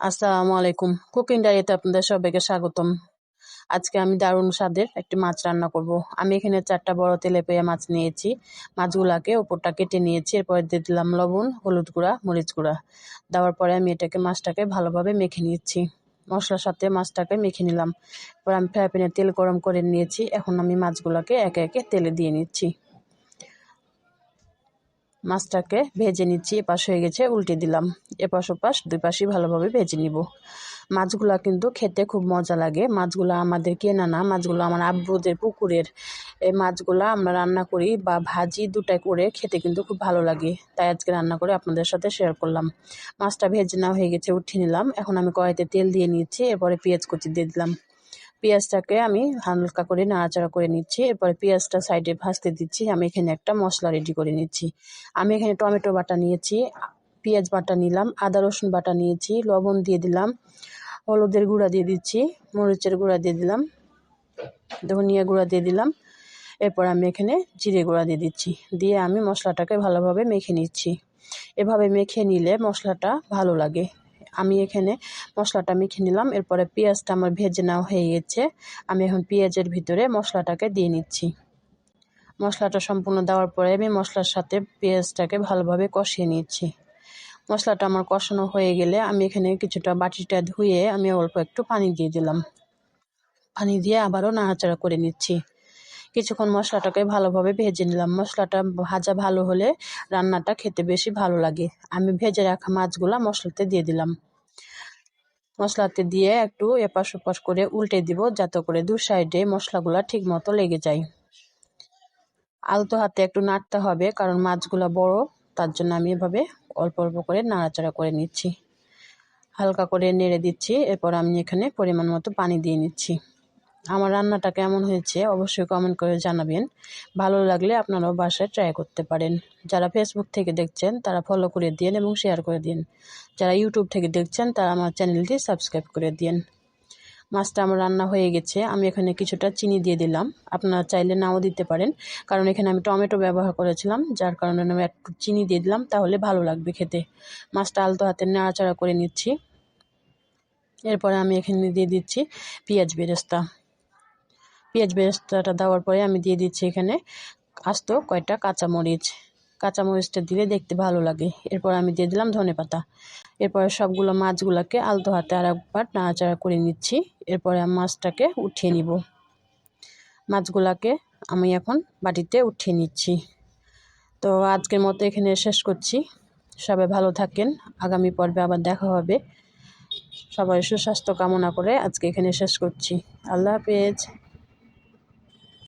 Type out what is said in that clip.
আসসালামু আলাইকুম কুকিং ডায়েরিতে আপনাদের সবাইকে স্বাগতম। আজকে আমি দারুণ স্বাদের একটি মাছ রান্না করব। আমি এখানে চারটা বড় তেলে পেয়ে মাছ নিয়েছি। মাছগুলাকে ওপরটা কেটে নিয়েছি। এরপর দিয়ে দিলাম লবণ, হলুদ গুঁড়া, মরিচ গুঁড়া। দেওয়ার পরে আমি এটাকে মাছটাকে ভালোভাবে মেখে নিচ্ছি। মশলার সাথে মাছটাকে মেখে নিলাম। এরপর আমি ফ্রাই প্যানে তেল গরম করে নিয়েছি। এখন আমি মাছগুলোকে একে একে তেলে দিয়ে নিচ্ছি। মাছটাকে ভেজে নিচ্ছি, এপাশ হয়ে গেছে, উল্টে দিলাম। এপাশ ওপাশ, দুই পাশই ভালোভাবে ভেজে নিব। মাছগুলা কিন্তু খেতে খুব মজা লাগে। মাছগুলো আমাদের কেনা না, মাছগুলো আমার আব্বুদের পুকুরের। এই মাছগুলো আমরা রান্না করি বা ভাজি দুটাই করে খেতে কিন্তু খুব ভালো লাগে। তাই আজকে রান্না করে আপনাদের সাথে শেয়ার করলাম। মাছটা ভেজে নেওয়া হয়ে গেছে, উঠিয়ে নিলাম। এখন আমি কড়াইতে তেল দিয়ে নিচ্ছি, এরপরে পেঁয়াজ কুচি দিয়ে দিলাম। পেঁয়াজটাকে আমি হালকা করে নাড়াচাড়া করে নিচ্ছি। এরপরে পেঁয়াজটা সাইডে ভাজতে দিচ্ছি। আমি এখানে একটা মশলা রেডি করে নিচ্ছি। আমি এখানে টমেটো বাটা নিয়েছি, পেঁয়াজ বাটা নিলাম, আদা রসুন বাটা নিয়েছি, লবণ দিয়ে দিলাম, হলুদের গুঁড়া দিয়ে দিচ্ছি, মরিচের গুঁড়া দিয়ে দিলাম, ধনিয়া গুঁড়া দিয়ে দিলাম। এরপর আমি এখানে জিরে গুঁড়া দিয়ে দিচ্ছি। দিয়ে আমি মশলাটাকে ভালোভাবে মেখে নিচ্ছি। এভাবে মেখে নিলে মশলাটা ভালো লাগে। আমি এখানে মশলাটা মেখে নিলাম, এরপরে পেঁয়াজটা আমার ভেজে নেওয়া হয়ে গেছে। আমি এখন পেঁয়াজের ভিতরে মশলাটাকে দিয়ে নিচ্ছি। মশলাটা সম্পূর্ণ দেওয়ার পরে আমি মশলার সাথে পেঁয়াজটাকে ভালোভাবে কষিয়ে নিচ্ছি। মশলাটা আমার কষানো হয়ে গেলে আমি এখানে কিছুটা বাটিটা ধুয়ে আমি অল্প একটু পানি দিয়ে দিলাম। পানি দিয়ে আবারও নাড়াচাড়া করে নিচ্ছি। কিছুক্ষণ মশলাটাকে ভালোভাবে ভেজে নিলাম। মশলাটা ভাজা ভালো হলে রান্নাটা খেতে বেশি ভালো লাগে। আমি ভেজে রাখা মাছগুলো মশলাতে দিয়ে দিলাম। মশলাতে দিয়ে একটু এপাশ ওপাশ করে উল্টে দিব, যাতে করে দু সাইডে মশলাগুলো ঠিক মতো লেগে যায়। আলতো হাতে একটু নাড়তে হবে, কারণ মাছগুলো বড়, তার জন্য আমি এভাবে অল্প অল্প করে নাড়াচাড়া করে নিচ্ছি। হালকা করে নেড়ে দিচ্ছি, এরপর আমি এখানে পরিমাণ মতো পানি দিয়ে নিচ্ছি। আমার রান্নাটা কেমন হয়েছে অবশ্যই কমেন্ট করে জানাবেন। ভালো লাগলে আপনারাও বাসায় ট্রাই করতে পারেন। যারা ফেসবুক থেকে দেখছেন, তারা ফলো করে দিন এবং শেয়ার করে দিন। যারা ইউটিউব থেকে দেখছেন, তারা আমার চ্যানেলটি সাবস্ক্রাইব করে দিন। মাছটা আমার রান্না হয়ে গেছে। আমি এখানে কিছুটা চিনি দিয়ে দিলাম। আপনারা চাইলে নাও দিতে পারেন। কারণ এখানে আমি টমেটো ব্যবহার করেছিলাম, যার কারণে আমি একটু চিনি দিয়ে দিলাম, তাহলে ভালো লাগবে খেতে। মাছটা আলতো হাতে নাড়াচাড়া করে নিচ্ছি। এরপরে আমি এখানে দিয়ে দিচ্ছি পেঁয়াজ বেরেস্তা। পেঁয়াজ বেরেস্তাটা দেওয়ার পরে আমি দিয়ে দিচ্ছি এখানে আস্ত কয়টা কাঁচামরিচ। কাঁচামরিচটা দিলে দেখতে ভালো লাগে। এরপর আমি দিয়ে দিলাম ধনে পাতা। এরপরে সবগুলো মাছগুলোকে আলতো হাতে আর একবার নাড়াচাড়া করে নিচ্ছি। এরপরে আমি মাছটাকে উঠিয়ে নিব। মাছগুলাকে আমি এখন বাটিতে উঠিয়ে নিচ্ছি। তো আজকের মতো এখানে শেষ করছি। সবাই ভালো থাকেন। আগামী পর্বে আবার দেখা হবে। সবাই সুস্বাস্থ্য কামনা করে আজকে এখানে শেষ করছি। আল্লাহ হাফেজ।